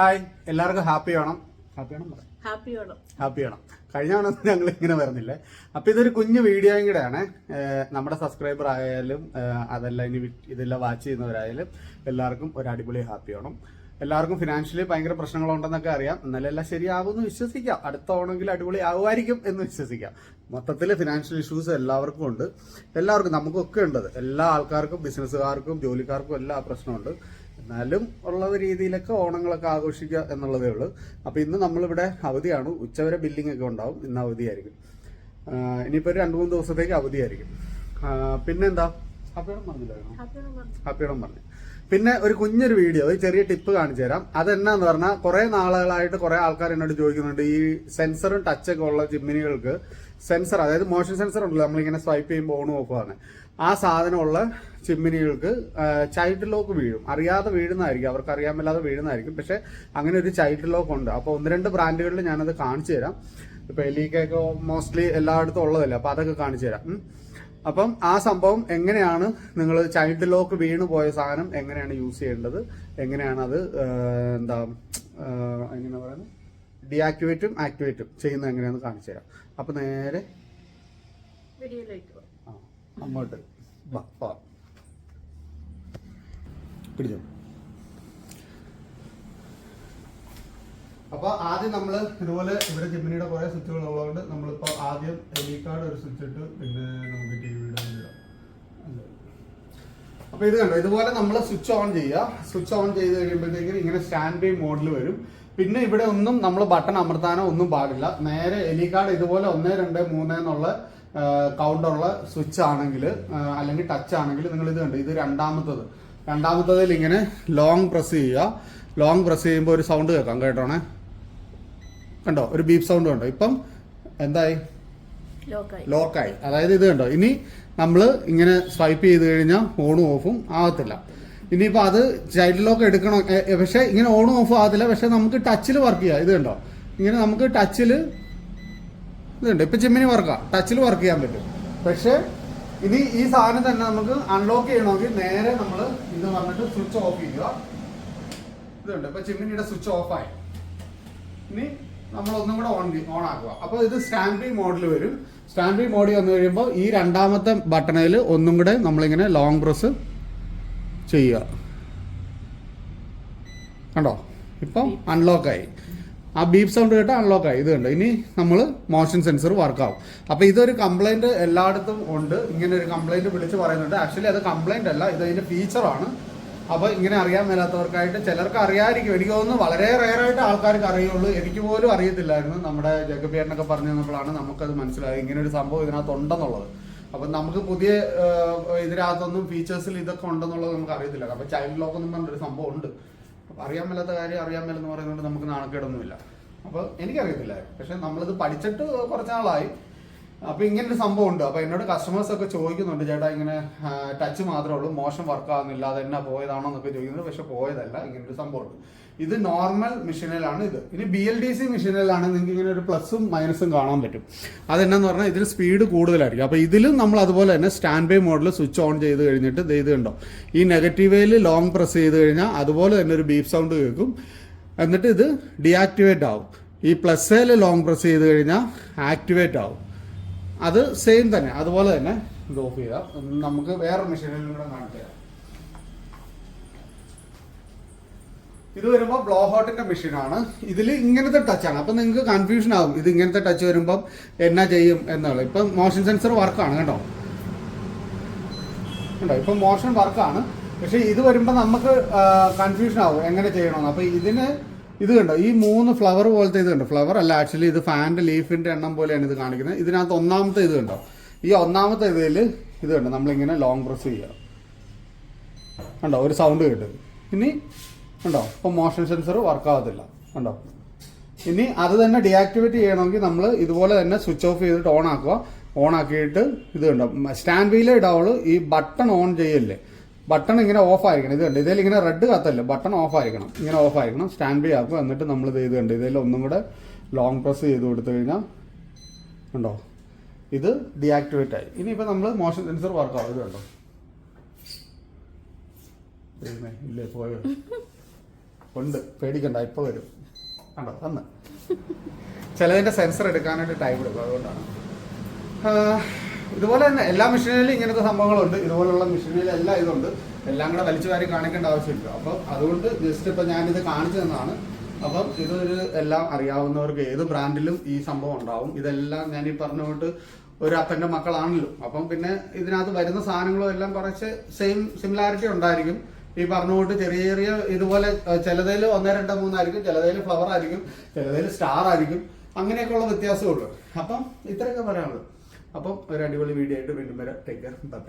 Hi എല്ലാവർക്കും happy Onam happy Onam happy Onam happy Onam കഴിഞ്ഞ ഓണം ഞങ്ങൾ ഇങ്ങനെ വരുന്നില്ല അപ്പൊ ഇതൊരു കുഞ്ഞു വീഡിയോയും കൂടെയാണ്. നമ്മുടെ സബ്സ്ക്രൈബർ ആയാലും അതെല്ലാം ഇനി ഇതെല്ലാം വാച്ച് ചെയ്യുന്നവരായാലും എല്ലാവർക്കും ഒരു അടിപൊളി ഹാപ്പി ഓണം എല്ലാവർക്കും ഫിനാൻഷ്യലി ഭയങ്കര പ്രശ്നങ്ങളുണ്ടെന്നൊക്കെ അറിയാം. എന്നാലും എല്ലാം ശരിയാകുമെന്ന് വിശ്വസിക്കാം. അടുത്ത ഓണമെങ്കിൽ അടിപൊളി ആവുമായിരിക്കും എന്ന് വിശ്വസിക്കാം. മൊത്തത്തിൽ ഫിനാൻഷ്യൽ ഇഷ്യൂസ് എല്ലാവർക്കും ഉണ്ട്. എല്ലാവർക്കും നമുക്കൊക്കെ ഉണ്ട്. എല്ലാ ആൾക്കാർക്കും ബിസിനസ്സുകാർക്കും ജോലിക്കാർക്കും എല്ലാ പ്രശ്നമുണ്ട്. എന്നാലും ഉള്ള രീതിയിലൊക്കെ ഓണങ്ങളൊക്കെ ആഘോഷിക്കുക എന്നുള്ളതേ ഉള്ളൂ. അപ്പൊ ഇന്ന് നമ്മളിവിടെ അവധിയാണ്. ഉച്ചവരെ ബില്ലിംഗ് ഒക്കെ ഉണ്ടാവും. ഇന്ന് അവധിയായിരിക്കും. ഇനിയിപ്പോൾ ഇനിയിപ്പോ ഒരു രണ്ടു മൂന്ന് ദിവസത്തേക്ക് അവധിയായിരിക്കും. പിന്നെന്താ? ഹാപ്പിയോളം പറഞ്ഞില്ലായിരുന്നു ഹാപ്പി ഓണം പറഞ്ഞു. ഹാപ്പിയോളം പറഞ്ഞു. പിന്നെ ഒരു കുഞ്ഞൊരു വീഡിയോ ഒരു ചെറിയ ടിപ്പ് കാണിച്ചു തരാം. അതെന്നാന്ന് പറഞ്ഞാൽ കുറെ നാളുകളായിട്ട് കുറെ ആൾക്കാർ എന്നോട് ചോദിക്കുന്നുണ്ട് ഈ സെൻസറും ടച്ചൊക്കെ ഉള്ള ജിമ്മിനികൾക്ക് സെൻസർ അതായത് മോഷൻ സെൻസർ ഉണ്ടല്ലോ നമ്മളിങ്ങനെ സ്വൈപ്പ് ചെയ്യുമ്പോൾ ഓഫ് ആണ്. ആ സാധനമുള്ള ചിമ്മിനികൾക്ക് ചൈൽഡ് ലോക്ക് വീഴും. അറിയാതെ വീഴുന്നതായിരിക്കും അവർക്ക് അറിയാൻ വീഴുന്നതായിരിക്കും. പക്ഷെ അങ്ങനെ ഒരു ചൈൽഡ് ലോക്ക് ഉണ്ട്. അപ്പോൾ ഒന്ന് രണ്ട് ബ്രാൻഡുകളിൽ ഞാനത് കാണിച്ചു തരാം. ഇപ്പൊ എലിക്കൊക്കെ മോസ്റ്റ്ലി എല്ലായിടത്തും ഉള്ളതല്ലേ അപ്പോൾ അതൊക്കെ കാണിച്ചു തരാം. അപ്പം ആ സംഭവം എങ്ങനെയാണ് നിങ്ങൾ ചൈൽഡ് ലോക്ക് വീണ് പോയ സാധനം എങ്ങനെയാണ് യൂസ് ചെയ്യേണ്ടത്? എങ്ങനെയാണ് അത് എന്താ എങ്ങനെ പറയുന്നത് ഡിയാക്ടിവേറ്റും ആക്ടിവേറ്റും ചെയ്യുന്നത് എങ്ങനെയാണെന്ന് കാണിച്ചു തരാം. അപ്പൊ നേരെ ആ, അങ്ങോട്ട്. പിടിച്ചോ. അപ്പൊ ആദ്യം നമ്മൾ ഇതുപോലെ ഇവിടെ ജിമ്മിനിയുടെ കുറെ സ്വിച്ചുകൾ ഉള്ളതുകൊണ്ട് നമ്മളിപ്പോ ആദ്യം എലി കാർഡ് ഒരു സ്വിച്ച് ഇട്ട് പിന്നെ നമുക്ക് ടി വിയുടെ ഇടാം. അപ്പോൾ അപ്പൊ ഇത് കണ്ടോ? ഇതുപോലെ നമ്മൾ സ്വിച്ച് ഓൺ ചെയ്യുക. സ്വിച്ച് ഓൺ ചെയ്ത് കഴിയുമ്പോഴത്തേക്കും ഇങ്ങനെ സ്റ്റാൻഡ് ബൈ മോഡിൽ വരും. പിന്നെ ഇവിടെ ഒന്നും നമ്മൾ ബട്ടൺ അമർത്താനോ ഒന്നും പാടില്ല. നേരെ എലി കാർഡ് ഇതുപോലെ ഒന്ന് രണ്ട് മൂന്ന് എന്നുള്ള കൗണ്ടുള്ള സ്വിച്ച് ആണെങ്കിൽ അല്ലെങ്കിൽ ടച്ച് ആണെങ്കിൽ നിങ്ങൾ ഇത് കണ്ടു? ഇത് രണ്ടാമത്തത്. രണ്ടാമത്തതിൽ ഇങ്ങനെ ലോങ് പ്രസ് ചെയ്യുക. ലോങ് പ്രസ് ചെയ്യുമ്പോൾ ഒരു സൗണ്ട് കേൾക്കാം. കേട്ടോണേ? കണ്ടോ? ഒരു ബീപ്പ് സൗണ്ട് കണ്ടോ? ഇപ്പം എന്തായി? ലോക്കായി അതായത് ഇത് കണ്ടോ? ഇനി നമ്മൾ ഇങ്ങനെ സ്വൈപ്പ് ചെയ്ത് കഴിഞ്ഞാൽ ഓണും ഓഫും ആകത്തില്ല. ഇനിയിപ്പോൾ അത് ചൈൽഡ് ലോക്ക് എടുക്കണം? പക്ഷേ ഇങ്ങനെ ഓണും ഓഫും ആകത്തില്ല. പക്ഷെ നമുക്ക് ടച്ചിൽ വർക്ക് ചെയ്യാം. ഇത് കണ്ടോ? ഇങ്ങനെ നമുക്ക് ടച്ചിൽ ഇതുണ്ട് ഇപ്പം ചിമ്മിനി വർക്കാം ടച്ചിൽ വർക്ക് ചെയ്യാൻ പറ്റും. പക്ഷേ ഇനി ഈ സാധനം തന്നെ നമുക്ക് അൺലോക്ക് ചെയ്യണമെങ്കിൽ നേരെ നമ്മൾ ഇത് പറഞ്ഞിട്ട് സ്വിച്ച് ഓഫ് ചെയ്യുക. ഇതുണ്ട് ഇപ്പൊ ചിമ്മിനിയുടെ സ്വിച്ച് ഓഫ് ആയി. ഇനി നമ്മൾ ഒന്നും കൂടെ ഓൺ ഓൺ ആക്കുക. അപ്പോൾ ഇത് സ്റ്റാൻഡ് ബൈ മോഡിൽ വരും. സ്റ്റാൻഡ് ബൈ മോഡിൽ വന്നു കഴിയുമ്പോൾ ഈ രണ്ടാമത്തെ ബട്ടണിൽ ഒന്നും കൂടെ നമ്മളിങ്ങനെ ലോങ് പ്രസ് ചെയ്യുക. കണ്ടോ? ഇപ്പം അൺലോക്കായി ആ ബീപ് സൗണ്ട് കേട്ട് അൺലോക്കായി ഇത് കണ്ടോ? ഇനി നമ്മൾ മോഷൻ സെൻസർ വർക്ക് വർക്കാവും അപ്പോൾ ഇതൊരു കംപ്ലൈന്റ് എല്ലായിടത്തും ഉണ്ട്. ഇങ്ങനെ ഒരു കംപ്ലൈന്റ് വിളിച്ച് പറയുന്നുണ്ട്. ആക്ച്വലി അത് കംപ്ലൈന്റ് അല്ല. ഇത് അതിന്റെ ഫീച്ചറാണ് അപ്പോൾ ഇങ്ങനെ അറിയാൻ മേലാത്തവർക്കായിട്ട് ചിലർക്ക് അറിയാതിരിക്കും. എനിക്ക് തോന്നുന്നു വളരെ റെയറായിട്ട് ആൾക്കാർക്ക് അറിയുള്ളൂ. എനിക്ക് പോലും അറിയത്തില്ലായിരുന്നു. നമ്മുടെ ജഗബിയേട്ടനൊക്കെ പറഞ്ഞു തന്നപ്പോഴാണ് നമുക്കത് മനസ്സിലായത്. ഇങ്ങനെ ഒരു സംഭവം ഇതിനകത്ത് ഉണ്ടെന്നുള്ളത് അപ്പം നമുക്ക് പുതിയ ഇതിനകത്തൊന്നും ഫീച്ചേഴ്സിൽ ഇതൊക്കെ ഉണ്ടെന്നുള്ളത് നമുക്ക് അറിയത്തില്ല. അപ്പം ചൈൽഡ് ലോക്ക് എന്ന് പറഞ്ഞൊരു സംഭവം ഉണ്ട്. അപ്പം അറിയാൻ മേലാത്ത കാര്യം അറിയാൻ മേലെന്ന് പറയുന്നത് നമുക്ക് നാണക്കേടൊന്നുമില്ല. അപ്പോൾ എനിക്കറിയത്തില്ല പക്ഷെ നമ്മളിത് പഠിച്ചിട്ട് കുറച്ച് നാളായി. അപ്പൊ ഇങ്ങനെ ഒരു സംഭവം ഉണ്ട് അപ്പൊ എന്നോട് കസ്റ്റമേഴ്സ് ഒക്കെ ചോദിക്കുന്നുണ്ട് ചേട്ടാ ഇങ്ങനെ ടച്ച് മാത്രമേ ഉള്ളൂ മോശം വർക്ക് ആകുന്നില്ല അത് എന്നാ പോയതാണോ എന്നൊക്കെ ചോദിക്കുന്നത് പക്ഷെ പോയതല്ല ഇങ്ങനെ ഒരു സംഭവം ഉണ്ട് ഇത് നോർമൽ മെഷീനിലാണ് ഇത്. ഇനി ബി എൽ ഡി സി മെഷീനിലാണ് നിങ്ങൾക്ക് ഇങ്ങനെ ഒരു പ്ലസും മൈനസും കാണാൻ പറ്റും. അതെന്നു പറഞ്ഞാൽ ഇതിന് സ്പീഡ് കൂടുതലായിരിക്കും. അപ്പൊ ഇതിലും നമ്മൾ അതുപോലെ തന്നെ സ്റ്റാൻഡ് ബൈ മോഡിൽ സ്വിച്ച് ഓൺ ചെയ്ത് കഴിഞ്ഞിട്ട് ഇത് കണ്ടോ? ഈ നെഗറ്റീവേയിൽ ലോങ് പ്രസ് ചെയ്ത് കഴിഞ്ഞാൽ അതുപോലെ തന്നെ ഒരു ബീപ്പ് സൗണ്ട് കേൾക്കും. എന്നിട്ട് ഇത് ഡിയാക്ടിവേറ്റ് ആവും. ഈ പ്ലസ് പ്ലസ്സേൽ ലോങ് പ്രസ് ചെയ്ത് കഴിഞ്ഞാൽ ആക്ടിവേറ്റ് ആവും. അത് സെയിം തന്നെ. അതുപോലെ തന്നെ ഇത് ഓഫ് ചെയ്യാം നമുക്ക് വേറെ മെഷീനിൽ കൂടെ കാണിച്ചു തരാം. ഇത് വരുമ്പോൾ ബ്ലോ ഹോട്ടിന്റെ മെഷീനാണ് ഇതിൽ ഇങ്ങനത്തെ ടച്ചാണ് അപ്പൊ നിങ്ങൾക്ക് കൺഫ്യൂഷൻ ആകും ഇത് ഇങ്ങനത്തെ ടച്ച് വരുമ്പം എന്നാ ചെയ്യും എന്നുള്ളത്. ഇപ്പം മോഷൻ സെൻസർ വർക്കാണ് കേട്ടോ. ഉണ്ടോ ഇപ്പം മോഷൻ വർക്കാണ് പക്ഷേ ഇത് വരുമ്പോൾ നമുക്ക് കൺഫ്യൂഷൻ ആവും. എങ്ങനെ ചെയ്യണമെന്ന്. അപ്പൊ ഇതിന് ഇത് കണ്ടോ? ഈ മൂന്ന് ഫ്ലവർ പോലത്തെ ഇത് കണ്ടോ? ഫ്ലവർ അല്ല ആക്ച്വലി ഇത് ഫാന്റെ ലീഫിന്റെ എണ്ണം പോലെയാണ് ഇത് കാണിക്കുന്നത്. ഇതിനകത്ത് ഒന്നാമത്തെ ഇത് കണ്ടോ? ഈ ഒന്നാമത്തെ ഇതിൽ ഇത് കണ്ടോ? നമ്മളിങ്ങനെ ലോങ് പ്രസ് ചെയ്യുക. കണ്ടോ? ഒരു സൗണ്ട് കിട്ടും. ഇനി ഉണ്ടോ ഇപ്പം മോഷൻ സെൻസർ വർക്ക് ആവത്തില്ല. കണ്ടോ? ഇനി അത് തന്നെ ഡിയാക്ടിവേറ്റ് ചെയ്യണമെങ്കിൽ നമ്മൾ ഇതുപോലെ തന്നെ സ്വിച്ച് ഓഫ് ചെയ്തിട്ട് ഓൺ ആക്കുക. ഓൺ ആക്കിയിട്ട് ഇത് കണ്ടോ? സ്റ്റാൻഡ് വീലേ ഇടാവുള്ളൂ. ഈ ബട്ടൺ ഓൺ ചെയ്യല്ലേ? ബട്ടൺ ഇങ്ങനെ ഓഫ് ആയിരിക്കണം. ഇത് കണ്ടോ? ഇതിൽ ഇങ്ങനെ റെഡ് കത്തല്ലേ? ബട്ടൺ ഓഫ് ആയിരിക്കണം. ഇങ്ങനെ ഓഫ് ആയിരിക്കണം. സ്റ്റാൻഡ് ബൈ ആക്കുക. എന്നിട്ട് നമ്മൾ ഇത് ചെയ്ത് കണ്ടോ? ഇതിൽ ഒന്നും കൂടെ ലോങ് പ്രസ് ചെയ്ത് കൊടുത്തു കഴിഞ്ഞാൽ ഉണ്ടോ ഇത് ഡിയാക്ടിവേറ്റ് ആയി. ഇനിയിപ്പോൾ നമ്മൾ മോഷൻ സെൻസർ വർക്ക് ആവും. ഇത് കണ്ടോ? ഇല്ലേ? പോയോ? ഉണ്ട്. പേടിക്കണ്ട. ഇപ്പൊ വരും. കണ്ടോ? അന്ന് ചിലതിന്റെ സെൻസർ എടുക്കാനായിട്ട് ടൈം എടുക്കും. അതുകൊണ്ടാണ്. ഇതുപോലെ തന്നെ എല്ലാ മെഷീനിലും ഇങ്ങനത്തെ സംഭവങ്ങളുണ്ട്. ഇതുപോലുള്ള മെഷീനിലും എല്ലാം ഇതുണ്ട്. എല്ലാം കൂടെ വലിച്ചു വാരി കാണിക്കേണ്ട ആവശ്യമില്ല. അപ്പം അതുകൊണ്ട് ജസ്റ്റ് ഇപ്പം ഞാനിത് കാണിച്ചു തന്നാണ് അപ്പം ഇതൊരു എല്ലാം അറിയാവുന്നവർക്ക് ഏത് ബ്രാൻഡിലും ഈ സംഭവം ഉണ്ടാവും. ഇതെല്ലാം ഞാൻ ഈ പറഞ്ഞുകൊണ്ട് ഒരു അപ്പന്റെ മക്കളാണല്ലോ. അപ്പം പിന്നെ ഇതിനകത്ത് വരുന്ന സാധനങ്ങളും എല്ലാം കുറച്ച് സെയിം സിമിലാരിറ്റി ഉണ്ടായിരിക്കും. ഈ പറഞ്ഞുകൊണ്ട് ചെറിയ ചെറിയ ഇതുപോലെ ചിലതിൽ ഒന്ന് രണ്ട് മൂന്നായിരിക്കും ചിലതിൽ ഫ്ലവർ ആയിരിക്കും. ചിലതിൽ സ്റ്റാർ ആയിരിക്കും. അങ്ങനെയൊക്കെയുള്ള വ്യത്യാസമുള്ളൂ. അപ്പം ഇത്രയൊക്കെ പറയാനുള്ളൂ. അപ്പം ഒരു അടിപൊളി വീഡിയോ ആയിട്ട് വീണ്ടും വരാം. Take care bye